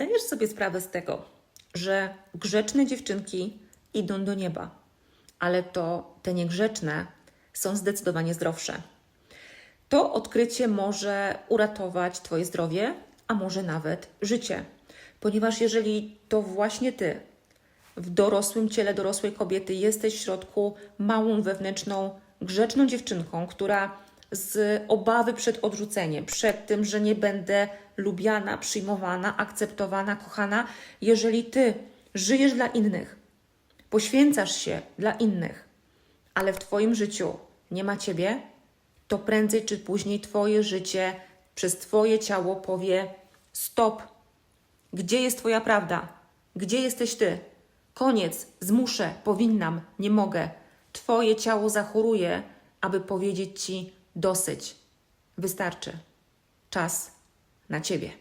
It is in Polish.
Dajesz sobie sprawę z tego, że grzeczne dziewczynki idą do nieba, ale to te niegrzeczne są zdecydowanie zdrowsze. To odkrycie może uratować Twoje zdrowie, a może nawet życie. Ponieważ jeżeli to właśnie Ty w dorosłym ciele dorosłej kobiety jesteś w środku małą wewnętrzną, grzeczną dziewczynką, która z obawy przed odrzuceniem, przed tym, że nie będę lubiana, przyjmowana, akceptowana, kochana, jeżeli Ty żyjesz dla innych, poświęcasz się dla innych, ale w Twoim życiu nie ma Ciebie, to prędzej czy później Twoje życie przez Twoje ciało powie: Stop, gdzie jest Twoja prawda? Gdzie jesteś Ty? Koniec, zmuszę, powinnam, nie mogę. Twoje ciało zachoruje, aby powiedzieć Ci: dosyć. Wystarczy. Czas na Ciebie.